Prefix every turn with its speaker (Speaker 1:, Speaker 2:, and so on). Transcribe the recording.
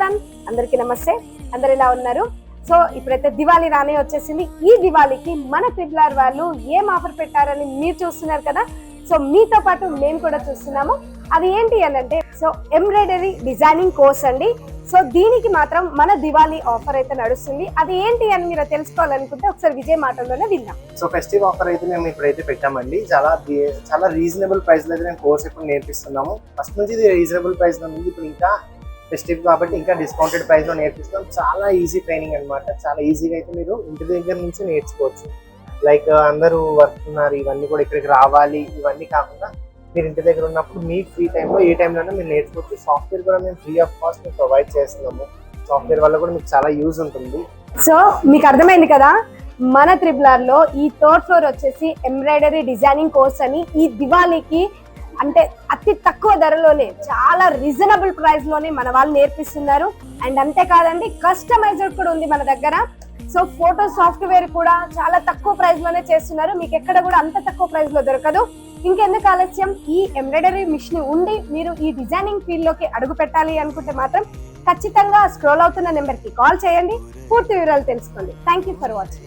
Speaker 1: Everyone అందరికీ నమస్తే. అందరు ఎలా ఉన్నారు? సో ఇప్పుడైతే దివాళీ రానే వచ్చేసింది. ఈ దివాళీకి మన ట్రిపులర్ వాళ్ళు ఏం ఆఫర్ పెట్టారని మీరు చూస్తున్నారు కదా? సో మీతో పాటు మేము కూడా చూస్తున్నాము. అది ఏంటి అని అంటే సో ఎంబ్రాయిడరీ డిజైనింగ్ కోర్స్ అండి. సో దీనికి మాత్రం మన దివాళీ ఆఫర్ అయితే నడుస్తుంది. అది ఏంటి అని మీరు తెలుసుకోవాలనుకుంటే ఒకసారి విజయ్ మాటల్లోనే విన్నాం
Speaker 2: సో ఫెస్టివ్ ఆఫర్ అయితే మేము ఇప్పుడైతే పెట్టామండి. చాలా చాలా రీజనబుల్ ప్రైస్లో అయితే మేము కోర్స్ ఇప్పుడు నేర్పిస్తున్నాము. ఫస్ట్ నుంచి ఇది రీజనబుల్ ప్రైస్లో ఉంది. ఇప్పుడు ఇంకా ఫెస్టివ్ కాబట్టి ఇంకా డిస్కౌంటెడ్ ప్రైస్లో నేర్పిస్తాం. నేర్పిస్తున్నాం చాలా ఈజీ ట్రైనింగ్ అనమాట చాలా ఈజీగా అయితే మీరు ఇంటి దగ్గర నుంచి నేర్చుకోవచ్చు. లైక్ అందరూ వర్క్ ఉన్నారు ఇవన్నీ కూడా ఇక్కడికి రావాలి ఇవన్నీ కాకుండా మీరు ఇంటి దగ్గర ఉన్నప్పుడు మీ ఫ్రీ టైంలో ఏ టైంలోనే మీరు నేర్చుకోవచ్చు. సాఫ్ట్వేర్ కూడా మేము ఫ్రీ ఆఫ్ కాస్ట్ మేము ప్రొవైడ్ చేస్తున్నాము. సాఫ్ట్వేర్ వల్ల కూడా మీకు చాలా యూజ్ ఉంటుంది.
Speaker 1: సో మీకు అర్థమైంది కదా? మన త్రిబులర్లో ఈ థర్డ్ ఫ్లోర్ వచ్చేసి ఎంబ్రాయిడరీ డిజైనింగ్ కోర్స్ అని ఈ దివాళీకి అంటే అతి తక్కువ ధరలోనే చాలా రీజనబుల్ ప్రైస్లోనే మన వాళ్ళు నేర్పిస్తున్నారు. అండ్ అంతేకాదండి కస్టమైజ్డ్ కూడా ఉంది మన దగ్గర. సో ఫోటో సాఫ్ట్వేర్ కూడా చాలా తక్కువ ప్రైస్లోనే చేస్తున్నారు. మీకు ఎక్కడ కూడా అంత తక్కువ ప్రైస్లో దొరకదు. ఇంకెందుకు ఆలస్యం? ఈ ఎంబ్రాయిడరీ మిషన్ ఉండి మీరు ఈ డిజైనింగ్ ఫీల్డ్లోకి అడుగు పెట్టాలి అనుకుంటే మాత్రం ఖచ్చితంగా స్క్రోల్ అవుతున్న నెంబర్కి కాల్ చేయండి. పూర్తి వివరాలు తెలుసుకోండి. Thank you for watching